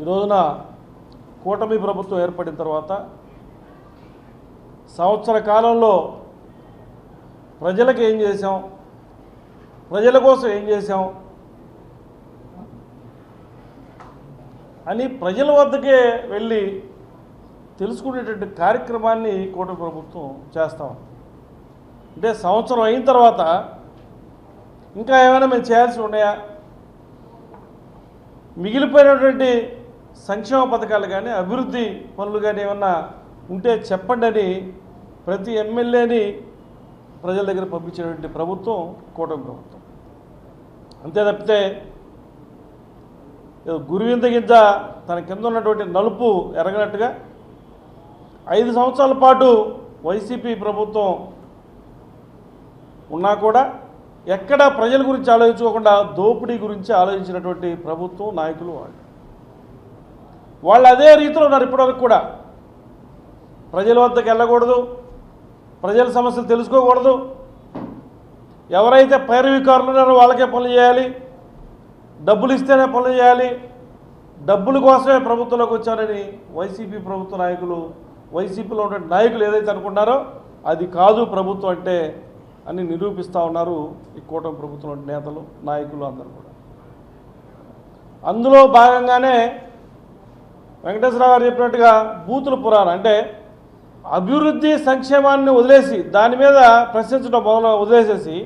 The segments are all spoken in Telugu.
ఈ రోజున కూటమి ప్రభుత్వం ఏర్పడిన తర్వాత సంవత్సర కాలంలో ప్రజలకు ఏం చేశాం? ప్రజల కోసం ఏం చేశాం? అని ప్రజల వద్దకే వెళ్ళి తెలుసుకునేటువంటి కార్యక్రమాన్ని కూటమి ప్రభుత్వం చేస్తాం అంటే సంవత్సరం అయిన తర్వాత ఇంకా ఏమైనా మేము చేయాల్సి ఉన్నాయా? మిగిలిపోయినటువంటి సంక్షేమ పథకాలు కానీ అభివృద్ధి పనులు కానీ ఏమన్నా ఉంటే చెప్పండి అని ప్రతి ఎమ్మెల్యేని ప్రజల దగ్గర పంపించేటువంటి ప్రభుత్వం కూటమి ప్రభుత్వం. అంతే తప్పితే గురువింద గింజ తన కింద ఉన్నటువంటి నలుపు ఎరగనట్టుగా ఐదు సంవత్సరాల పాటు వైసీపీ ప్రభుత్వం ఉన్నా కూడా ఎక్కడ ప్రజల గురించి ఆలోచించుకోకుండా దోపిడీ గురించి ఆలోచించినటువంటి ప్రభుత్వం నాయకులు వాళ్ళు. వాళ్ళు అదే రీతిలో ఉన్నారు ఇప్పటివరకు కూడా. ప్రజల వద్దకు వెళ్ళకూడదు. ప్రజల సమస్యలు తెలుసుకోకూడదు. ఎవరైతే పైరవికారులు ఉన్నారో వాళ్ళకే పనులు చేయాలి. డబ్బులు ఇస్తేనే పనులు చేయాలి. డబ్బుల కోసమే ప్రభుత్వంలోకి వచ్చారని వైసీపీ ప్రభుత్వ నాయకులు వైసీపీలో ఉన్న నాయకులు ఏదైతే అనుకున్నారో అది కాదు ప్రభుత్వం అంటే అని నిరూపిస్తూ ఉన్నారు ఈ కూటమి ప్రభుత్వం నేతలు నాయకులు అందరూ కూడా. అందులో భాగంగానే వెంకటేశ్వరరావు గారు చెప్పినట్టుగా బూతుల పురాణం అంటే అభివృద్ధి సంక్షేమాన్ని వదిలేసి దాని మీద ప్రశ్నించడం మొదలు వదిలేసేసి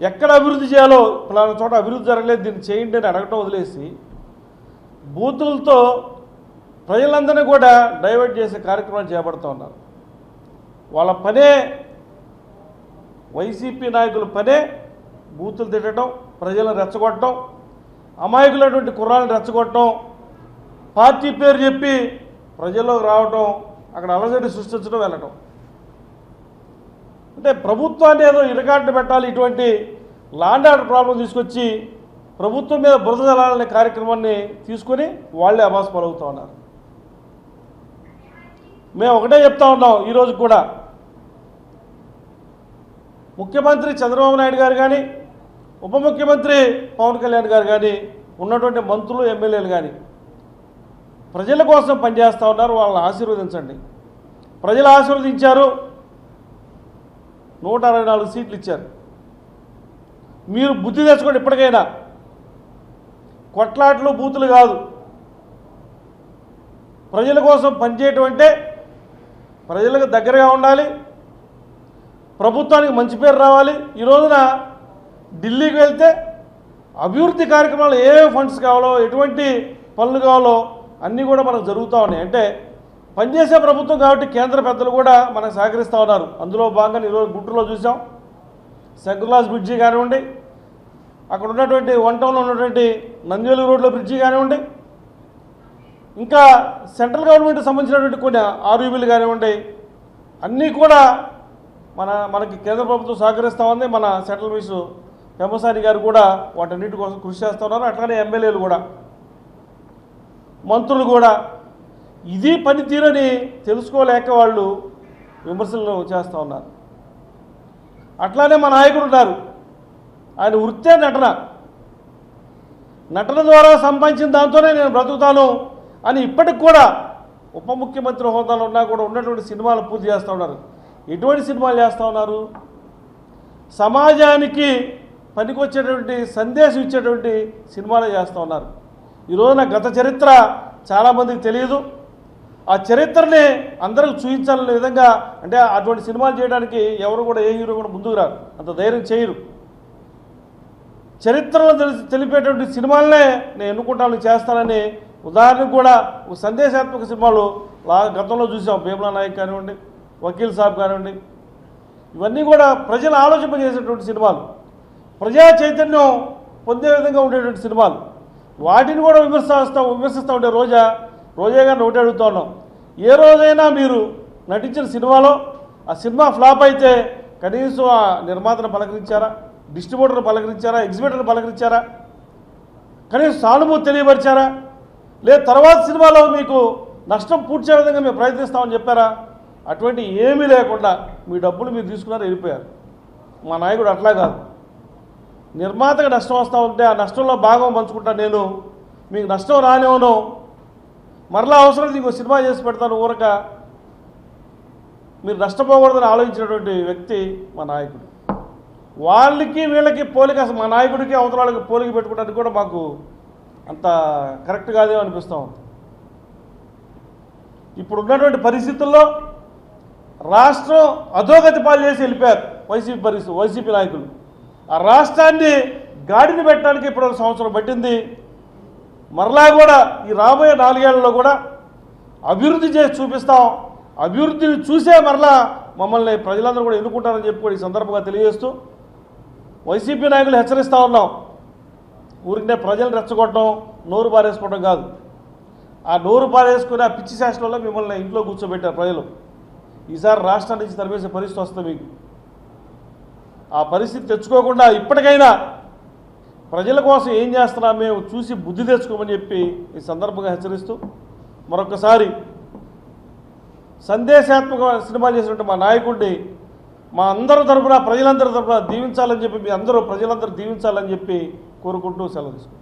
ఎక్కడ అభివృద్ధి చేయాలో ఫలానా చోట అభివృద్ధి జరగలేదు దీన్ని చేయండి అని అడగటం వదిలేసి బూతులతో ప్రజలందరినీ కూడా డైవర్ట్ చేసే కార్యక్రమాలు చేపడుతూ ఉన్నారు. వాళ్ళ పనే వైసీపీ నాయకుల పనే బూతులు తిట్టడం ప్రజలను రెచ్చగొట్టడం అమాయకులైనటువంటి కుర్రాలను రెచ్చగొట్టడం పార్టీ పేరు చెప్పి ప్రజల్లోకి రావటం అక్కడ అలజడి సృష్టించడం వెళ్ళటం. అంటే ప్రభుత్వాన్ని ఏదో ఇరకాటు పెట్టాలి ఇటువంటి లాండ్ ఆర్డర్ ప్రాబ్లం తీసుకొచ్చి ప్రభుత్వం మీద బురద జలాలనే కార్యక్రమాన్ని తీసుకొని వాళ్ళే అబాస్ పలుకుతూ ఉన్నారు. మేము ఒకటే చెప్తా ఉన్నాం ఈరోజు కూడా ముఖ్యమంత్రి చంద్రబాబు నాయుడు గారు కానీ ఉప ముఖ్యమంత్రి పవన్ కళ్యాణ్ గారు కానీ ఉన్నటువంటి మంత్రులు ఎమ్మెల్యేలు కానీ ప్రజల కోసం పనిచేస్తూ ఉన్నారు వాళ్ళని ఆశీర్వదించండి. ప్రజలు ఆశీర్వదించారు నూట అరవై నాలుగు సీట్లు ఇచ్చారు. మీరు బుద్ధి తెచ్చుకోండి ఇప్పటికైనా. కొట్లాట్లు బూతులు కాదు. ప్రజల కోసం పనిచేయటం అంటే ప్రజలకు దగ్గరగా ఉండాలి ప్రభుత్వానికి మంచి పేరు రావాలి. ఈ రోజున ఢిల్లీకి వెళ్తే అభివృద్ధి కార్యక్రమాలు ఏ ఫండ్స్ కావాలో ఎటువంటి పనులు కావాలో అన్నీ కూడా మనకు జరుగుతూ ఉన్నాయి. అంటే పనిచేసే ప్రభుత్వం కాబట్టి కేంద్ర పెద్దలు కూడా మనకు సహకరిస్తూ ఉన్నారు. అందులో భాగంగా ఈరోజు గుంటూరులో చూసాం. శంకుర్లాస్ బ్రిడ్జి కానివ్వండి అక్కడ ఉన్నటువంటి వన్ టౌన్లో ఉన్నటువంటి నంద్వేలు రోడ్లో బ్రిడ్జి కానివ్వండి ఇంకా సెంట్రల్ గవర్నమెంట్కి సంబంధించినటువంటి కొన్ని ఆర్యూబీలు కానివ్వండి అన్నీ కూడా మన మనకి కేంద్ర ప్రభుత్వం సహకరిస్తూ ఉంది మన సెంట్రల్ మినిస్టర్ గారు కూడా వాటన్నిటి కోసం కృషి చేస్తున్నారు. అట్లానే ఎమ్మెల్యేలు కూడా. మంత్రులు కూడా. ఇది పనితీరని తెలుసుకోలేక వాళ్ళు విమర్శలను చేస్తూ ఉన్నారు. అట్లానే మా నాయకుడు ఉన్నారు. ఆయన వృత్తే నటన. నటన ద్వారా సంపాదించిన దాంతోనే నేను బ్రతుకుతాను అని ఇప్పటికి కూడా ఉప ముఖ్యమంత్రి హోదాలో ఉన్నా కూడా ఉన్నటువంటి సినిమాలు పూర్తి చేస్తూ ఉన్నారు. ఎటువంటి సినిమాలు చేస్తూ ఉన్నారు. సమాజానికి పనికొచ్చేటువంటి సందేశం ఇచ్చేటువంటి సినిమాలు చేస్తూ ఉన్నారు. ఈ రోజున గత చరిత్ర చాలామందికి తెలియదు. ఆ చరిత్రని అందరికి చూపించాలనే విధంగా అంటే అటువంటి సినిమాలు చేయడానికి ఎవరు కూడా ఏ హీరో కూడా ముందుకు రారు. అంత ధైర్యం చేయరు. చరిత్రను తెలిసి తెలిపేటువంటి సినిమాలనే నేను ఎన్నుకుంటాను చేస్తానని ఉదాహరణకు కూడా ఒక సందేశాత్మక సినిమాలు గతంలో చూసాం. భీమలా నాయక్ కానివ్వండి వకీల్ సాబ్ కానివ్వండి ఇవన్నీ కూడా ప్రజలు ఆలోచింపజేసేటువంటి సినిమాలు. ప్రజా చైతన్యం పొందే విధంగా ఉండేటువంటి సినిమాలు. వాటిని కూడా విమర్శిస్తూ విమర్శిస్తూ ఉండే రోజా రోజా గారిని ఒకటి అడుగుతా ఉన్నాం. ఏ రోజైనా మీరు నటించిన సినిమాలో ఆ సినిమా ఫ్లాప్ అయితే కనీసం ఆ నిర్మాతను పలకరించారా డిస్ట్రిబ్యూటర్ను పలకరించారా ఎగ్జిబిటర్ను పలకరించారా కనీసం సానుభూతి తెలియపరిచారా లేదు తర్వాత సినిమాలో మీకు నష్టం పూడ్చే విధంగా మేము ప్రయత్నిస్తామని చెప్పారా? అటువంటి ఏమీ లేకుండా మీ డబ్బులు మీరు తీసుకున్నారు వెళ్ళిపోయారు. మా నాయకుడు అట్లా కాదు. నిర్మాతగా నష్టం వస్తూ ఉంటే ఆ నష్టంలో భాగం పంచుకుంటా నేను. మీకు నష్టం రానివ్వను. మరలా అవసరం నీకు సినిమా చేసి పెడతాను ఊరక. మీరు నష్టపోకూడదని ఆలోచించినటువంటి వ్యక్తి మా నాయకుడు. వాళ్ళకి వీళ్ళకి పోలిక అసలు మా నాయకుడికి అవతల పోలిక పెట్టుకోవడానికి కూడా మాకు అంత కరెక్ట్ కాదేమో అనిపిస్తూ ఉంది. ఇప్పుడు ఉన్నటువంటి పరిస్థితుల్లో రాష్ట్రం అధోగతి పాలు చేసి వెళ్ళిపోయారు వైసీపీ పరిస్థితి వైసీపీ నాయకులు. ఆ రాష్ట్రాన్ని గాడిని పెట్టడానికి ఇప్పుడు ఒక సంవత్సరం పట్టింది. మరలా కూడా ఈ రాబోయే నాలుగేళ్ళలో కూడా అభివృద్ధి చేసి చూపిస్తాం. అభివృద్ధిని చూసే మరలా మమ్మల్ని ప్రజలందరూ కూడా ఎన్నుకుంటారని చెప్పి కూడా ఈ సందర్భంగా తెలియజేస్తూ వైసీపీ నాయకులు హెచ్చరిస్తూ ఉన్నాం. ఊరికే ప్రజలు రెచ్చగొట్టడం నోరు పారేసుకోవడం కాదు. ఆ నోరు పారేసుకుని ఆ పిచ్చి శాసనంలో మిమ్మల్ని ఇంట్లో కూర్చోబెట్టారు ప్రజలు. ఈసారి రాష్ట్రం నుంచి తరిమేసే పరిస్థితి వస్తుంది మీకు. ఆ పరిస్థితి తెచ్చుకోకుండా ఇప్పటికైనా ప్రజల కోసం ఏం చేస్తున్నా మేము చూసి బుద్ధి తెచ్చుకోమని చెప్పి ఈ సందర్భంగా హెచ్చరిస్తూ మరొకసారి సందేశాత్మక సినిమా చేసినట్టు మా నాయకుడిని మా అందరి తరఫున ప్రజలందరి తరపున దీవించాలని చెప్పి మీ అందరూ ప్రజలందరూ దీవించాలని చెప్పి కోరుకుంటూ సెలవు తీసుకుంటాం